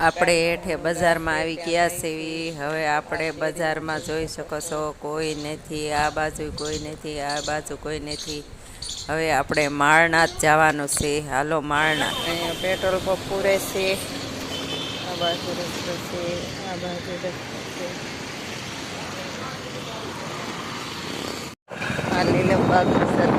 આપણે હેઠે બજારમાં આવી ગયા સેવી હવે આપણે બજારમાં જોઈ શકો છો, કોઈ નથી, આ બાજુ કોઈ નથી, આ બાજુ કોઈ નથી. હવે આપણે માળનાથ જવાનું છે. હાલો માળનાથ અહીંયા પેટ્રોલ પંપ પૂરે છે. આ બાજુ રસ્તો છે, આ બાજુ રસ્તો છે. આ લીલમબાગ સરકાર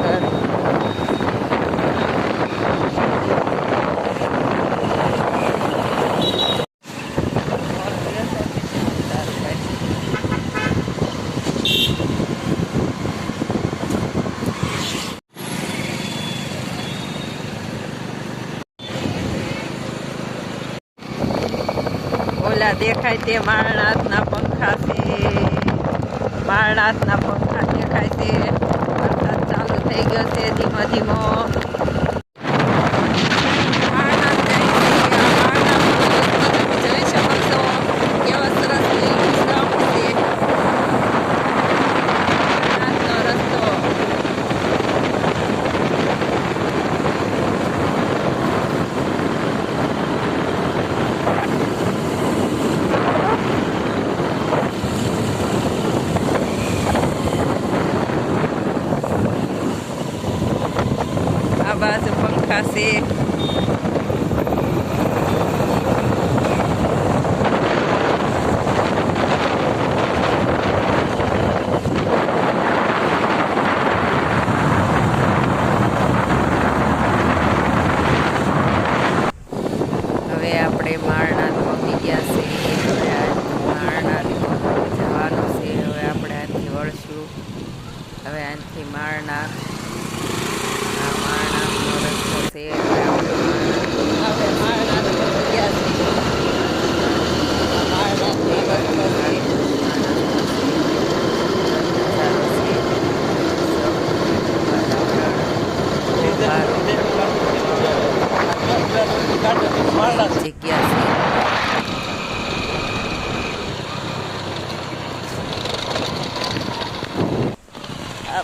ઓલા દેખાય તે માળનાથના પંખા છે માળનાથના પંખા દેખાય છે વરસાદ ચાલુ થઈ ગયો છે ધીમો ધીમો માળનાથ જાય છે. આ માળનાથનો રસ્તો તમે જોઈ શકો છો. કેવો સરસ લીલોતરીનો છે. માળનાથનો રસ્તો આ બાજુ પંખા છે હવે આપણે માળનાથ પહોંચી ગયા છે હવે આ માળનાથ જવાનું છે હવે આપણે આથી વળશું હવે આનાથી માળનાથ આ માળનાથનો રસ્તો છે હવે આપણે માળનાથ હવે માળનાથ પહોંચી ગયા છીએ આ માળનાથનો રસ્તો છે. જગ્યા છે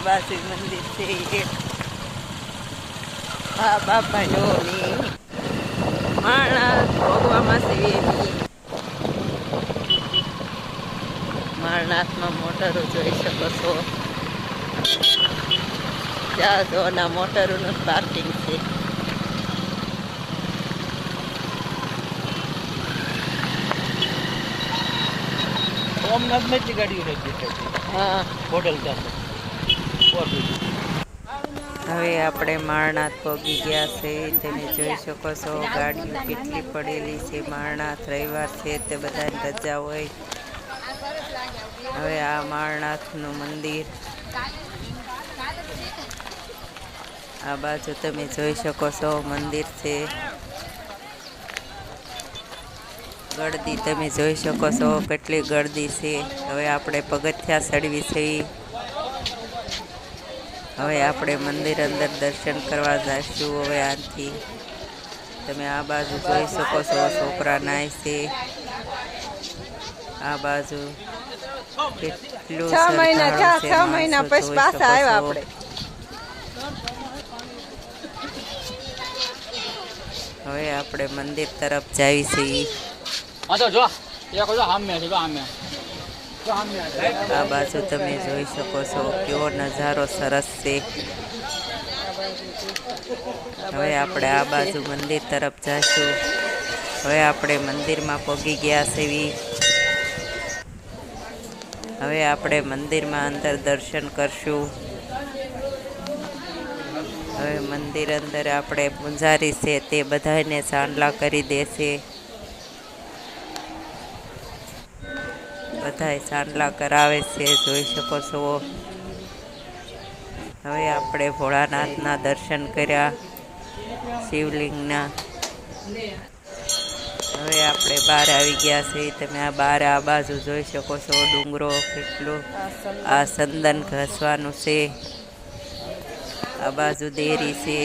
આ બાજુ મંદિર છે આ બાપા જોની માણસ ભોગવામાં સેવી. મારનાથમાં મોટરો જોઈ શકો છો. ત્યાં જોના મોટરોનું પાર્કિંગ છે. સોમનાથ મેં જ ગાડીઓ રાખી છે હા. હોટલ ત્યાં હવે આપણે માળનાથ પહોંચી ગયા છે, તમે જોઈ શકો છો, ગાડીઓ કેટલી પડેલી છે, માળનાથ રવિવાર છે તે બધાને રજા હોય. હવે આ માળનાથનું મંદિર. આ બાજુ તમે જોઈ શકો છો, મંદિર છે. ગળદી તમે જોઈ શકો છો, કેટલી ગળદી છે. હવે આપણે પગથિયા ચડવી છે. હવે આપણે મંદિર અંદર દર્શન કરવા જઈશું હવે આથી તમે આ બાજુ જોઈ શકો છો છોકરા નાય છે. આ બાજુ કેટલું મહિના છે, મહિના પછી પાછા આવ્યા આપણે. હવે આપણે મંદિર તરફ જઈએ છીએ જો જો જો આ બાજુ તમે જોઈ શકો છો કેવો નજારો સરસ છે. હવે આપણે આ બાજુ મંદિર તરફ જઈશું હવે આપણે મંદિરમાં પગી ગયા સેવી હવે આપણે મંદિરમાં અંદર દર્શન કરશું. હવે મંદિર અંદર આપણે પૂંજારી છે તે બધાને સાંડલા કરી દેશે. બધાય ચાંદલા કરાવે છે, જોઈ શકો છો. હવે આપણે ભોળાનાથના દર્શન કર્યા, શિવલિંગના. હવે આપણે બહાર આવી ગયા છીએ. તમે આ બહાર આ બાજુ જોઈ શકો છો, ડુંગરો કેટલો આ સંદન ઘસવાનું છે. આ બાજુ દેરી છે,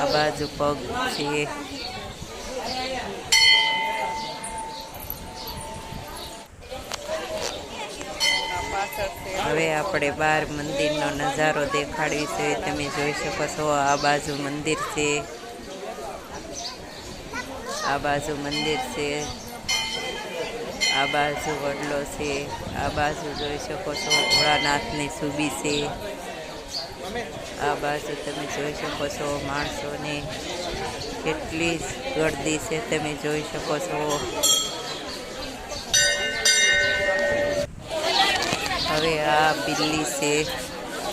આ બાજુ પગ છે. હવે આપણે બહાર મંદિરનો નજારો દેખાડવી છે, તમે જોઈ શકો છો, આ બાજુ મંદિર છે. આ બાજુ મંદિર છે. આ બાજુ વડલો છે. આ બાજુ જોઈ શકો છો, ભોળાનાથની સુબી છે. આ બાજુ તમે જોઈ શકો છો માણસોને કેટલી ગર્દી છે, તમે જોઈ શકો છો. હવે આ બિલ્લી છે,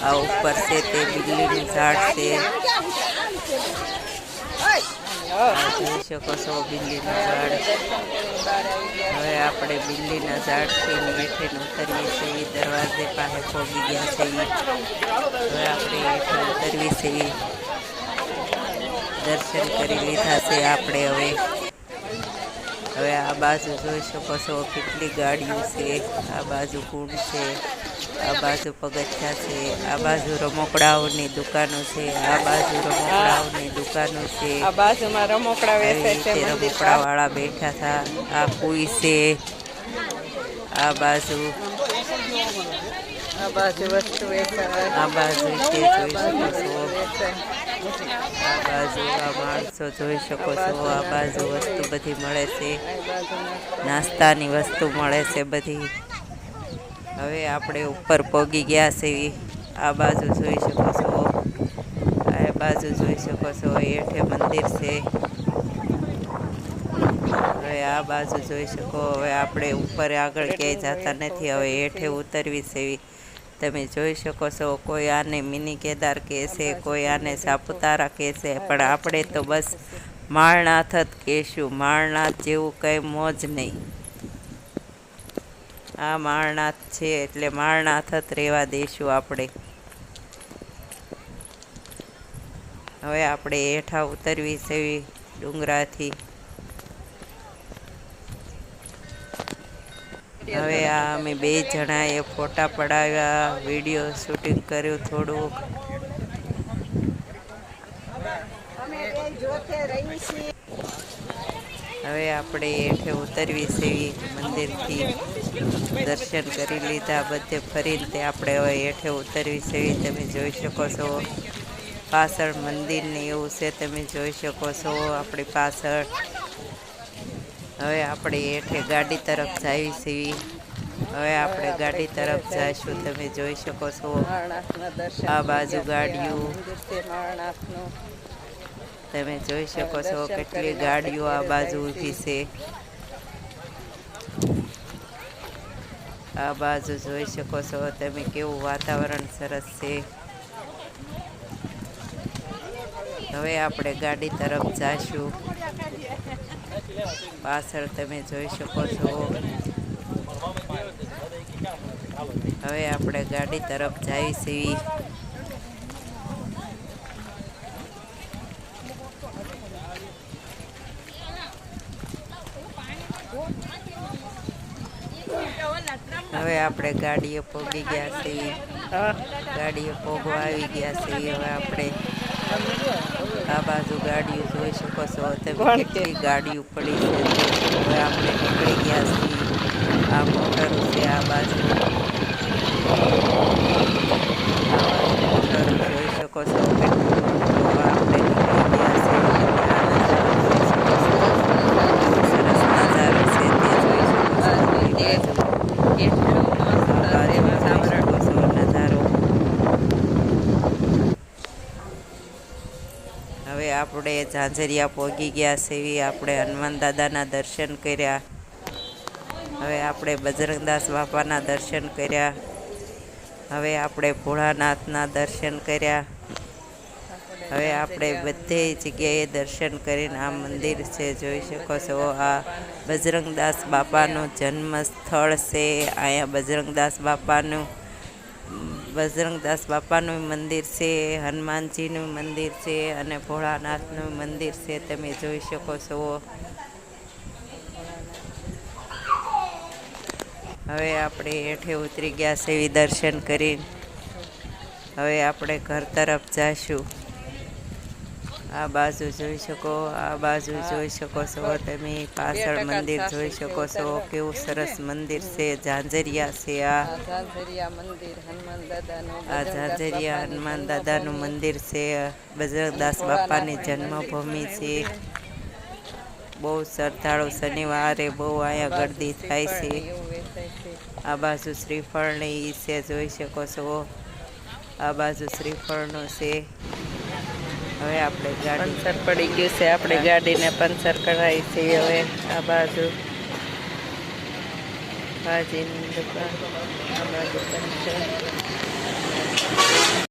આ ઉપર છે તે બિલ્લીનું ઝાડ છે. જોઈ શકો છો બિલ્લીનું ઝાડ. હવે આપણે બિલ્લીના ઝાડથી હેઠે ઉતરીએ છીએ. દરવાજે પાસે પહોંચી ગયા છીએ હવે આપણે હેઠે ઉતરવી છીએ. દર્શન કરી લીધા છે આપણે હવે. હવે આ બાજુ જોઈ શકો છો કેટલી ગાડીઓ છે આ બાજુ કુંડ છે આ બાજુ પગથિયા છે આ બાજુ રમકડાઓની દુકાનો છે આ બાજુ રમકડાઓની દુકાનો છે. આ બાજુમાં રમકડા વેચે છે રીતે રમકડા વાળા બેઠા હતા આ કુઈ છે આ બાજુ આ બાજુ વસ્તુ વેચાય આ બાજુ જોઈ શકો છો. આ બાજુ આ માણસો જોઈ શકો છો, આ બાજુ વસ્તુ બધી મળે છે. નાસ્તાની વસ્તુ મળે છે બધી. હવે આપણે ઉપર પોગી ગયા છે. આ બાજુ જોઈ શકો છો. આ બાજુ જોઈ શકો છો, હેઠે મંદિર છે. હવે આ બાજુ જોઈ શકો, હવે આપણે ઉપર આગળ ક્યાંય જતા નથી, હવે હેઠે ઉતરવી છે. તમે જોઈ શકો છો, કોઈ આને મિની કેદાર કહે કોઈ આને સાપુતારા કહે છે, પણ આપણે તો બસ માળનાથ જ કહેશું, માળનાથ જેવું કંઈ મોજ નહીં. આ માળનાથ છે, એટલે માળનાથ જ રહેવા દઈશું આપણે. હવે આપણે હેઠા ઉતરવી છે ડુંગરાથી. હવે આ અમે બે જણાએ ફોટા પડાવ્યા વીડિયો શૂટિંગ કર્યું થોડુંક. હવે આપણે હેઠે ઉતરવી સેવી મંદિરથી. દર્શન કરી લીધા, બધે ફરીને તે આપણે હવે હેઠે ઉતરવી સેવી તમે જોઈ શકો છો, પાછળ મંદિરને એવું છે, તમે જોઈ શકો છો. આપણી પાછળ હવે આપણે હેઠે ગાડી તરફ જઈ છીએ હવે આપણે ગાડી તરફ જઈશું તમે જોઈ શકો છો. આ બાજુ ગાડીઓ. તમે જોઈ શકો છો કેટલી ગાડીઓ આ બાજુ ઊભી છે. આ બાજુ જોઈ શકો છો તમે કેવું વાતાવરણ સરસ છે. હવે આપણે ગાડી તરફ જાશું. પાછળ તમે જોઈ શકો છો. હવે આપણે ગાડી તરફ છીએ હવે આપણે ગાડીએ પોગી ગયા છીએ. ગાડીએ પોગવા આવી ગયા છીએ. હવે આપણે આ બાજુ ગાડીઓ જોઈ શકો છો. તમે? કેટલી ગાડીઓ પડી છે. હવે આપણે નીકળી ગયા છીએ. આ મોટરો છે આ બાજુ. જોઈ શકો છો કેટલું મોટું આપણે નીકળી ગયા છીએ અને આ નજારો જોઈ શકો છો. સરસ નજારો છે તે જોઈ શકો છો આપણી બાજુ એટલું મસ્ત બાજુ છે જોઈ વાતાવરણ. શકો છો નજારો હવે આપણે ઝાંઝરિયા પહોંચી ગયા સેવી આપણે હનુમાન દાદાના દર્શન કર્યા. હવે આપણે બજરંગદાસ બાપાના દર્શન કર્યા. હવે આપણે ભોળાનાથના દર્શન કર્યા. હવે આપણે બધે જગ્યાએ દર્શન કરીને આ મંદિર છે, જોઈ શકો છો. આ બજરંગદાસ બાપાનું જન્મ સ્થળ છે. અહીંયા બજરંગદાસ બાપાનું બજરંગદાસ બાપાનું મંદિર છે, હનુમાનજીનું મંદિર છે અને ભોળાનાથનું મંદિર છે, તમે જોઈ શકો છો. હવે આપણે હેઠે ઉતરી ગયા છે દર્શન કરી હવે આપણે ઘર તરફ જાશું. આ બાજુ જોઈ શકો આ બાજુ જોઈ શકો છો. તમે પાછળ મંદિર જોઈ શકો છો. કેવું સરસ મંદિર છે. ઝાંઝરિયા છે આ. આ ઝાંઝરિયા હનુમાન દાદાનું મંદિર છે. બજરંગદાસ બાપાની જન્મભૂમિ છે. બહુ શ્રદ્ધાળુ શનિવારે બહુ અહીંયા ગરદી થાય છે. આ બાજુ શ્રીફળની ઈ છે જોઈ શકો છો. આ બાજુ શ્રીફળનું છે. હવે આપણે ગાડી પંચર પડી ગયું છે આપણે ગાડીને પંચર કરાવી છે હવે આ બાજુ. ભાજીની દુકાન. આ બાજુ પંચર.